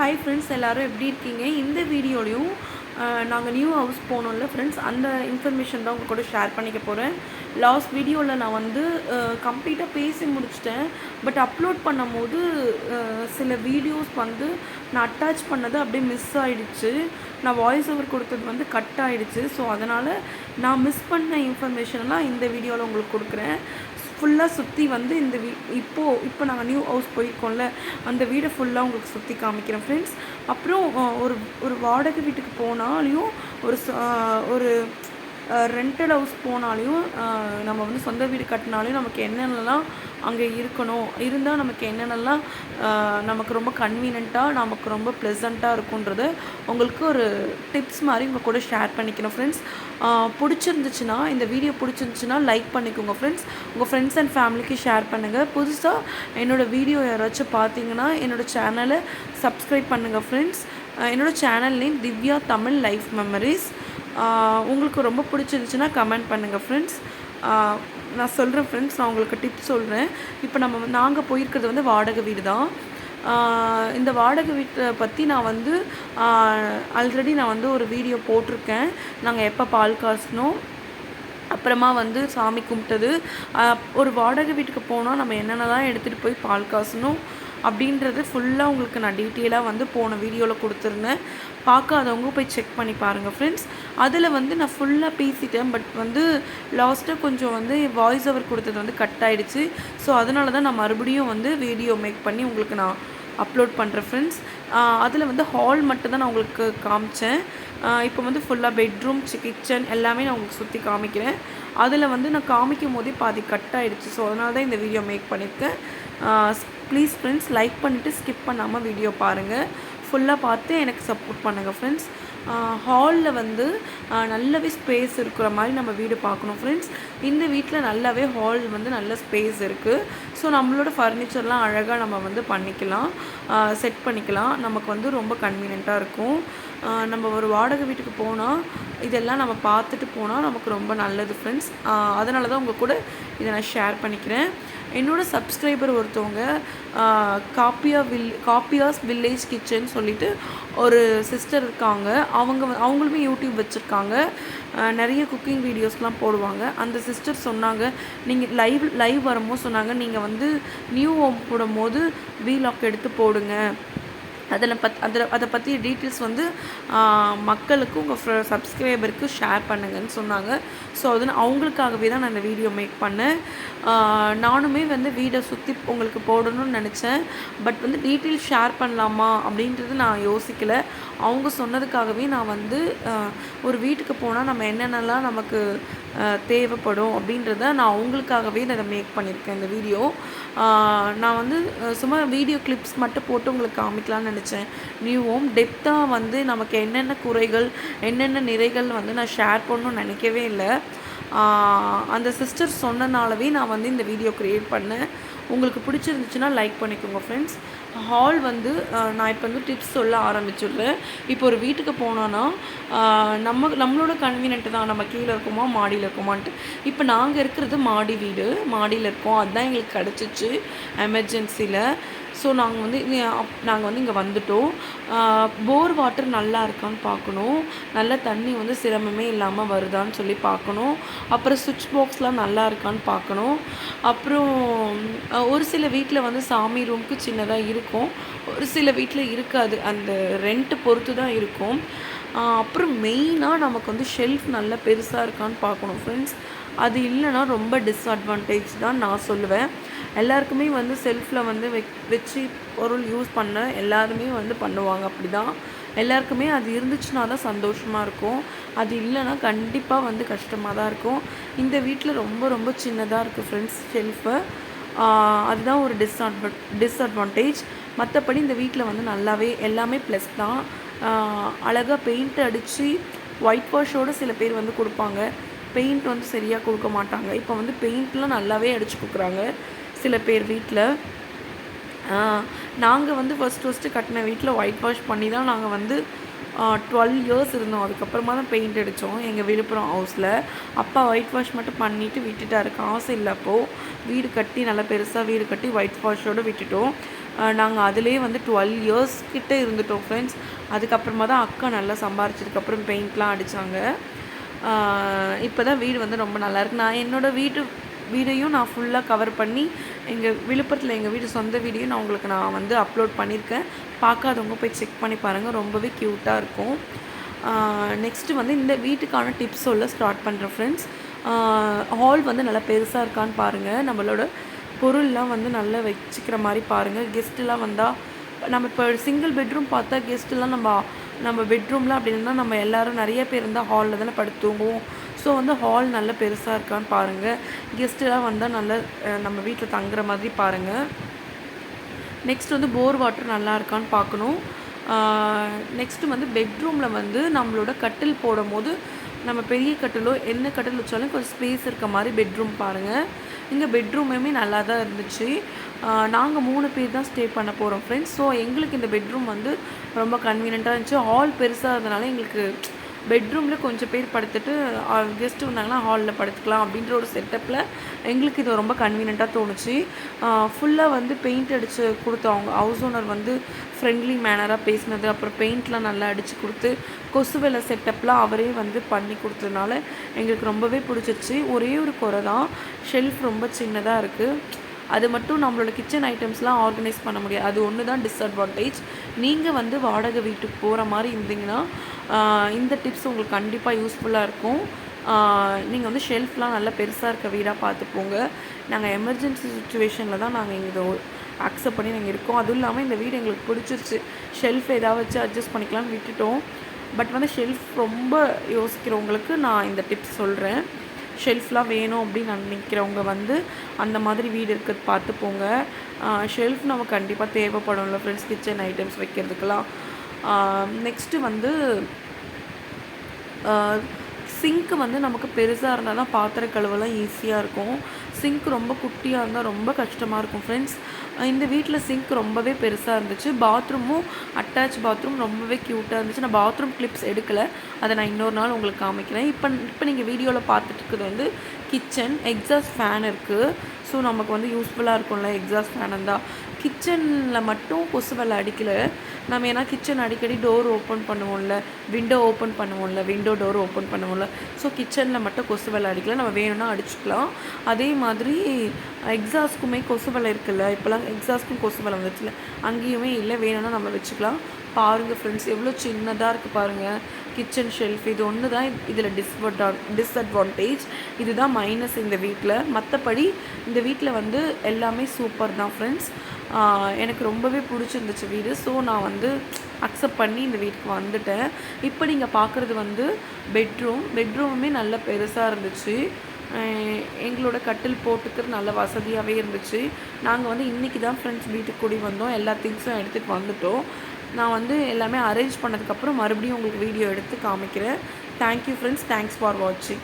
Hi friends எல்லோரும் எப்படி இருக்கீங்க? இந்த வீடியோலையும் நாங்கள் நியூ ஹவுஸ் போனோம்ல ஃப்ரெண்ட்ஸ் அந்த இன்ஃபர்மேஷன் தான் உங்கள் கூட ஷேர் பண்ணிக்க போகிறேன் லாஸ்ட் வீடியோவில் நான் வந்து கம்ப்ளீட்டாக பேசி முடிச்சிட்டேன். பட் அப்லோட் பண்ணும்போது போது சில வீடியோஸ் வந்து நான் அட்டாச் பண்ணது அப்படியே மிஸ் ஆகிடுச்சு நான் வாய்ஸ் ஓவர் கொடுத்தது வந்து கட் ஆகிடுச்சு ஸோ அதனால் நான் மிஸ் பண்ண இன்ஃபர்மேஷன்லாம் இந்த வீடியோவில் உங்களுக்கு கொடுக்குறேன். ஃபுல்லாக சுற்றி வந்து இந்த வீ இப்போது இப்போ நாங்கள் நியூ ஹவுஸ் போயிருக்கோம்ல அந்த வீடை ஃபுல்லாக உங்களுக்கு சுற்றி காமிக்கிறேன் ஃப்ரெண்ட்ஸ் அப்புறம் ஒரு ஒரு வாடகை வீட்டுக்கு போனாலையும் ஒரு ச- ஒரு ரெண்டட் ஹவுஸ் போனாலையும் நம்ம வந்து சொந்த வீடு கட்டினாலையும் நமக்கு என்னென்னலாம் அங்கே இருக்கணும். இருந்தால் நமக்கு என்னென்னலாம் நமக்கு ரொம்ப கன்வீனியண்ட்டாக நமக்கு ரொம்ப ப்ளசண்ட்டாக இருக்குன்றது உங்களுக்கு ஒரு டிப்ஸ் மாதிரி உங்கள் கூட ஷேர் பண்ணிக்கணும் ஃப்ரெண்ட்ஸ் பிடிச்சிருந்துச்சுன்னா இந்த வீடியோ பிடிச்சிருந்துச்சுன்னா லைக் பண்ணிக்கோங்க ஃப்ரெண்ட்ஸ் உங்கள் ஃப்ரெண்ட்ஸ் அண்ட் ஃபேமிலிக்கு ஷேர் பண்ணுங்கள் புதுசாக என்னோடய வீடியோ யாராச்சும் பார்த்தீங்கன்னா என்னோடய சேனலை சப்ஸ்கிரைப் பண்ணுங்கள் ஃப்ரெண்ட்ஸ் என்னோட channel name Divya Tamil life memories உங்களுக்கு ரொம்ப பிடிச்சிருந்துச்சுன்னா கமெண்ட் பண்ணுங்கள் ஃப்ரெண்ட்ஸ் நான் சொல்கிறேன் ஃப்ரெண்ட்ஸ் நான் உங்களுக்கு டிப்ஸ் சொல்கிறேன் இப்போ நம்ம நாங்கள் போயிருக்கிறது வந்து வாடகை வீடு தான். இந்த வாடகை வீட்டை பற்றி நான் வந்து ஆல்ரெடி நான் வந்து ஒரு வீடியோ போட்டிருக்கேன். நாங்கள் எப்போ பால் காசணும் அப்புறமா வந்து சாமி கும்பிட்டது. ஒரு வாடகை வீட்டுக்கு போனால் நம்ம என்னென்னலாம் எடுத்துகிட்டு போய் பால் காசணும் அப்படின்றது ஃபுல்லாக உங்களுக்கு நான் டீட்டெயிலாக வந்து போன வீடியோவில் கொடுத்துருந்தேன். பார்க்காதவங்க போய் செக் பண்ணி பாருங்கள் ஃப்ரெண்ட்ஸ் அதில் வந்து நான் ஃபுல்லாக பேசிட்டேன். பட் வந்து லாஸ்ட்டாக கொஞ்சம் வந்து வாய்ஸ் ஓவர் கொடுத்தது வந்து கட் ஆகிடுச்சு ஸோ அதனால தான் நான் மறுபடியும் வந்து வீடியோ மேக் பண்ணி உங்களுக்கு நான் அப்லோட் பண்ணுறேன் ஃப்ரெண்ட்ஸ் அதில் வந்து ஹால் மட்டும் தான் நான் உங்களுக்கு காமிச்சேன். இப்போ வந்து ஃபுல்லாக பெட்ரூம் கிச்சன் எல்லாமே நான் உங்களுக்கு சுற்றி காமிக்கிறேன். அதில் வந்து நான் காமிக்கும் போதே பாதி கட் ஆகிடுச்சு ஸோ அதனால தான் இந்த வீடியோ மேக் பண்ணியிருக்கேன். ப்ளீஸ் ஃப்ரெண்ட்ஸ் லைக் பண்ணிவிட்டு ஸ்கிப் பண்ணாமல் வீடியோ பாருங்கள் ஃபுல்லாக பார்த்து எனக்கு சப்போர்ட் பண்ணுங்கள் ஃப்ரெண்ட்ஸ் ஹாலில் வந்து நல்லாவே ஸ்பேஸ் இருக்கிற மாதிரி நம்ம வீடு பார்க்கணும் ஃப்ரெண்ட்ஸ் இந்த வீட்டில் நல்லாவே ஹால் வந்து நல்ல ஸ்பேஸ் இருக்குது ஸோ நம்மளோட ஃபர்னிச்சர்லாம் அழகாக நம்ம வந்து பண்ணிக்கலாம். செட் பண்ணிக்கலாம். நமக்கு வந்து ரொம்ப கன்வீனியண்ட்டாக இருக்கும். நம்ம ஒரு வாடகை வீட்டுக்கு போனால் இதெல்லாம் நம்ம பார்த்துட்டு போனால் நமக்கு ரொம்ப நல்லது ஃப்ரெண்ட்ஸ் அதனால தான் உங்கள் கூட இதை நான் ஷேர் பண்ணிக்கிறேன். என்னோட சப்ஸ்கிரைபர் ஒருத்தவங்க காப்பியா வில் காப்பியாஸ் வில்லேஜ் கிச்சன் சொல்லிட்டு ஒரு சிஸ்டர் இருக்காங்க. அவங்க அவங்களுமே யூடியூப் வச்சுருக்காங்க. நிறைய குக்கிங் வீடியோஸ்லாம் போடுவாங்க. அந்த சிஸ்டர் சொன்னாங்க நீங்கள் லைவ் லைவ் வரும்போது சொன்னாங்க நீங்கள் வந்து நியூ ஹோம் போடும்போது வீலாக் எடுத்து போடுங்க. அதில் பத் அதில் அதை பற்றி டீட்டெயில்ஸ் வந்து மக்களுக்கும் மக்களுக்கு உங்கள் சப்ஸ்கிரைபருக்கு ஷேர் பண்ணுங்கன்னு சொன்னாங்க. ஸோ அது அவங்களுக்காகவே தான் நான் இந்த வீடியோ மேக் பண்ணேன். நானுமே வந்து வீடை சுற்றி உங்களுக்கு போடணும்னு நினச்சேன். பட் வந்து டீட்டெயில்ஸ் ஷேர் பண்ணலாமா அப்படின்றது நான் யோசிக்கலை. அவங்க சொன்னதுக்காகவே நான் வந்து ஒரு வீட்டுக்கு போனால் நம்ம என்னென்னலாம் நமக்கு தேவைப்படும் அப்படின்றத நான் அவங்களுக்காகவே நான் இதை மேக் பண்ணியிருக்கேன் இந்த வீடியோ. நான் வந்து சும்மா வீடியோ கிளிப்ஸ் மட்டும் போட்டு உங்களுக்கு காமிக்கலாம்னு நினச்சேன். நியூ ஹோம் டெப்த்தாக வந்து நமக்கு என்னென்ன குறைகள் என்னென்ன நிறைகள் வந்து நான் ஷேர் பண்ணணும்னு நினைக்கவே இல்லை. அந்த சிஸ்டர் சொன்னனாலவே நான் வந்து இந்த வீடியோ க்ரியேட் பண்ணேன். உங்களுக்கு பிடிச்சிருந்துச்சுன்னா லைக் பண்ணிக்கோங்க ஃப்ரெண்ட்ஸ் ஹால் வந்து நான் இப்போ வந்து டிப்ஸ் சொல்ல ஆரம்பிச்சிடுறேன். இப்போ ஒரு வீட்டுக்கு போனோன்னா நம்ம நம்மளோட கன்வீனியன்ட் தான். நம்ம கீழே இருக்கோமா மாடியில் இருக்கோமான்ட்டு. இப்போ நாங்கள் இருக்கிறது மாடி வீடு. மாடியில் இருக்கோம். அதுதான் எங்களுக்கு கிடச்சிச்சு. எமர்ஜென்சியில் ஸோ நாங்கள் வந்து நாங்கள் வந்து இங்கே வந்துட்டோம். போர் வாட்டர் நல்லா இருக்கான்னு பார்க்கணும். நல்ல தண்ணி வந்து சிரமமே இல்லாமல் வருதான்னு சொல்லி பார்க்கணும். அப்புறம் சுவிட்ச் பாக்ஸ்லாம் நல்லா இருக்கான்னு பார்க்கணும். அப்புறம் ஒரு சில வீட்டில் வந்து சாமி ரூம்க்கு சின்னதாக இருக்கும். ஒரு சில வீட்டில் இருக்காது. அந்த ரெண்ட்டு பொறுத்து தான் இருக்கும். அப்புறம் மெயினாக நமக்கு வந்து ஷெல்ஃப் நல்லா பெருசாக இருக்கான்னு பார்க்கணும் ஃப்ரெண்ட்ஸ் அது இல்லைன்னா ரொம்ப டிஸ்அட்வான்டேஜ் தான் நான் சொல்லுவேன். எல்லாருக்குமே வந்து செல்ஃபில் வந்து வெக் வச்சு பொருள் யூஸ் பண்ண எல்லாருமே வந்து பண்ணுவாங்க அப்படி தான் எல்லாருக்குமே அது இருந்துச்சுன்னா தான் சந்தோஷமாக இருக்கும். அது இல்லைன்னா கண்டிப்பாக வந்து கஷ்டமாக தான் இருக்கும். இந்த வீட்டில் ரொம்ப ரொம்ப சின்னதாக இருக்குது ஃப்ரெண்ட்ஸ் ஷெல்ஃபு அதுதான் ஒரு டிஸ்அட்வ டிஸ்அட்வான்டேஜ் மற்றபடி இந்த வீட்டில் வந்து நல்லாவே எல்லாமே ப்ளஸ் தான். அழகாக பெயிண்ட் அடித்து ஒயிட் வாஷோடு சில பேர் வந்து கொடுப்பாங்க. பெயிண்ட் வந்து சரியாக கொடுக்க மாட்டாங்க. இப்போ வந்து பெயிண்ட்லாம் நல்லாவே அடித்து கொடுக்குறாங்க. சில பேர் வீட்டில் நாங்கள் வந்து ஃபஸ்ட் ஃபஸ்ட்டு கட்டின வீட்டில் ஒயிட் வாஷ் பண்ணி தான் நாங்கள் வந்து டுவெல் இயர்ஸ் இருந்தோம். அதுக்கப்புறமா தான் பெயிண்ட் அடித்தோம் எங்கள் விழுப்புரம் ஹவுஸில் அப்பா ஒயிட் வாஷ் மட்டும் பண்ணிவிட்டு விட்டுட்டாரு. காசு இல்லை அப்போது வீடு கட்டி நல்லா பெருசாக வீடு கட்டி ஒயிட் வாஷோடு விட்டுட்டோம். நாங்கள் அதிலே வந்து டுவெல் இயர்ஸ் கிட்டே இருந்துட்டோம் ஃப்ரெண்ட்ஸ் அதுக்கப்புறமா தான் அக்கா நல்லா சம்பாரிச்சதுக்கப்புறம் பெயிண்ட்லாம் அடித்தாங்க இப்போ தான் வீடு வந்து ரொம்ப நல்லாயிருக்கு நான் என்னோடய வீட்டு வீடையும் நான் ஃபுல்லாக கவர் பண்ணி எங்கள் விழுப்புரத்தில் எங்கள் வீடு சொந்த வீடியும் நான் உங்களுக்கு நான் வந்து அப்லோட் பண்ணியிருக்கேன் பார்க்காதவங்க போய் செக் பண்ணி பாருங்கள் ரொம்பவே க்யூட்டாக இருக்கும். நெக்ஸ்ட்டு வந்து இந்த வீட்டுக்கான டிப்ஸ் சொல்ல ஸ்டார்ட் பண்ணுறேன் ஃப்ரெண்ட்ஸ் ஹால் வந்து நல்லா பெருசாக இருக்கான்னு பாருங்கள் நம்மளோட பொருள்லாம் வந்து நல்லா வச்சுக்கிற மாதிரி பாருங்கள் கெஸ்ட்டுலாம் வந்தால் நம்ம இப்போ சிங்கிள் பெட்ரூம் பார்த்தா கெஸ்ட்டுலாம் நம்ம நம்ம பெட்ரூம்லாம் அப்படி இருந்தால் நம்ம எல்லோரும் நிறைய பேர் இருந்தால் ஹாலில் தானே படுத்து தூங்குவோம். ஸோ வந்து ஹால் நல்ல பெருசாக இருக்கான்னு பாருங்கள் கெஸ்ட்டெலாம் வந்தால் நல்ல நம்ம வீட்டில் தங்குற மாதிரி பாருங்கள் நெக்ஸ்ட் வந்து போர் வாட்டர் நல்லா இருக்கான்னு பார்க்கணும் நெக்ஸ்ட்டு வந்து பெட்ரூமில் வந்து நம்மளோட கட்டில் போடும் போது நம்ம பெரிய கட்டிலோ என்ன கட்டில் வச்சாலும் கொஞ்சம் ஸ்பேஸ் இருக்க மாதிரி பெட்ரூம் பாருங்கள் இங்கே பெட்ரூமுமே நல்லா தான் இருந்துச்சு. நாங்கள் மூணு பேர் தான் ஸ்டே பண்ண போகிறோம் ஃப்ரெண்ட்ஸ் ஸோ எங்களுக்கு இந்த பெட்ரூம் வந்து ரொம்ப கன்வீனியண்ட்டாக இருந்துச்சு. ஹால் பெருசாக இருந்தனால எங்களுக்கு பெட்ரூமில் கொஞ்சம் பேர் படுத்துட்டு கெஸ்ட்டு வந்தாங்கன்னா ஹாலில் படுத்துக்கலாம் அப்படின்ற ஒரு செட்டப்பில் எங்களுக்கு இது ரொம்ப கன்வீனியண்ட்டாக தோணுச்சு. ஃபுல்லாக வந்து பெயிண்ட் அடித்து கொடுத்தவங்க ஹவுஸ் ஓனர் வந்து ஃப்ரெண்ட்லி மேனராக பேசினது. அப்புறம் பெயிண்ட்லாம் நல்லா அடித்து கொடுத்து கொசு வெலை செட்டப்லாம் அவரே வந்து பண்ணி கொடுத்ததுனால எங்களுக்கு ரொம்பவே பிடிச்சிருச்சு. ஒரே ஒரு குறை தான். ஷெல்ஃப் ரொம்ப சின்னதாக இருக்குது அது மட்டும் நம்மளோட கிச்சன் ஐட்டம்ஸ்லாம் ஆர்கனைஸ் பண்ண முடியாது. அது ஒன்று தான் டிஸ்அட்வான்டேஜ் நீங்கள் வந்து வாடகை வீட்டுக்கு போகிற மாதிரி இருந்தீங்கன்னா இந்த டிப்ஸ் உங்களுக்கு கண்டிப்பாக யூஸ்ஃபுல்லாக இருக்கும். நீங்கள் வந்து ஷெல்ஃப்லாம் நல்லா பெருசாக இருக்க வீடாக பார்த்துப்போங்க நாங்கள் எமர்ஜென்சி சுச்சுவேஷனில் தான் நாங்கள் இங்கே அக்செப்ட் பண்ணி நாங்கள் இருக்கோம். அதுவும் இல்லாமல் இந்த வீடு எங்களுக்கு பிடிச்சிருச்சு. ஷெல்ஃப் ஏதாவது வச்சு அட்ஜஸ்ட் பண்ணிக்கலாம்னு விட்டுட்டோம். பட் வந்து ஷெல்ஃப் ரொம்ப யோசிக்கிறவங்களுக்கு நான் இந்த டிப்ஸ் சொல்கிறேன் ஷெல்ஃப்லாம் வேணும் அப்படின்னு நினைக்கிறவங்க வந்து அந்த மாதிரி வீடு இருக்கிறது பார்த்து போங்க. ஷெல்ஃப் நம்ம கண்டிப்பாக தேவைப்படும்ல ஃப்ரெண்ட்ஸ் கிச்சன் ஐட்டம்ஸ் வைக்கிறதுக்கெலாம் நெக்ஸ்ட்டு வந்து சிங்க்கு வந்து நமக்கு பெருசாக இருந்தால் தான் பாத்திர கழுவெல்லாம் ஈஸியாக இருக்கும். சிங்க் ரொம்ப குட்டியாக இருந்தால் ரொம்ப கஷ்டமாக இருக்கும் ஃப்ரெண்ட்ஸ் இந்த வீட்டில் சிங்க் ரொம்பவே பெருசாக இருந்துச்சு. பாத்ரூமும் அட்டாச் பாத்ரூம் ரொம்பவே க்யூட்டாக இருந்துச்சு. நான் பாத்ரூம் கிளிப்ஸ் எடுக்கலை. அதை நான் இன்னொரு நாள் உங்களுக்கு காமிக்கிறேன். இப்போ இப்போ நீங்கள் வீடியோவில் பார்த்துட்டு இருக்கிறது வந்து கிச்சன் எக்ஸாஸ்ட் ஃபேன் இருக்குது ஸோ நமக்கு வந்து யூஸ்ஃபுல்லாக இருக்கும்ல எக்ஸாஸ்ட் ஃபேன் இருந்தால் கிச்சனில் மட்டும் கொசு வெள்ளை அடிக்கல. நம்ம ஏன்னா கிச்சன் அடிக்கடி டோர் ஓப்பன் பண்ணுவோம்ல விண்டோ ஓப்பன் பண்ணுவோம்ல விண்டோ டோர் ஓப்பன் பண்ணுவோம்ல. ஸோ கிச்சனில் மட்டும் கொசு வெள்ளை அடிக்கல. நம்ம வேணும்னா அடிச்சுக்கலாம். அதே மாதிரி எக்ஸாஸ்க்குமே கொசு வெள்ளை இருக்குல்ல. இப்போலாம் எக்ஸாஸ்க்கும் கொசு வெள்ளை வந்துச்சுல அங்கேயுமே இல்லை வேணும்னா நம்ம வச்சுக்கலாம். பாருங்கள் ஃப்ரெண்ட்ஸ் எவ்வளோ சின்னதாக இருக்குது பாருங்கள் கிச்சன் ஷெல்ஃப் இது ஒன்று தான் இதில் டிஸ்வட்டா டிஸ்அட்வான்டேஜ் இதுதான் மைனஸ் இந்த வீட்டில் மற்றபடி இந்த வீட்டில் வந்து எல்லாமே சூப்பர் தான் ஃப்ரெண்ட்ஸ் எனக்கு ரொம்பவே பிடிச்சிருந்துச்சு வீடு. ஸோ நான் வந்து அக்செப்ட் பண்ணி இந்த வீட்டுக்கு வந்துட்டேன். இப்போ நீங்கள் பார்க்குறது வந்து பெட்ரூம் பெட்ரூமுமே நல்ல பெருசாக இருந்துச்சு. எங்களோட கட்டில் போட்டுக்கிறது நல்ல வசதியாகவே இருந்துச்சு. நாங்கள் வந்து இன்றைக்கி தான் ஃப்ரெண்ட்ஸ் வீட்டுக்கு கூடி வந்தோம். எல்லா திங்ஸும் எடுத்துகிட்டு வந்துட்டோம். நான் வந்து எல்லாமே அரேஞ்ச் பண்ணதுக்கப்புறம் மறுபடியும் உங்களுக்கு வீடியோ எடுத்து காமிக்கிறேன். தேங்க்யூ ஃப்ரெண்ட்ஸ் தேங்க்ஸ் ஃபார் வாட்சிங்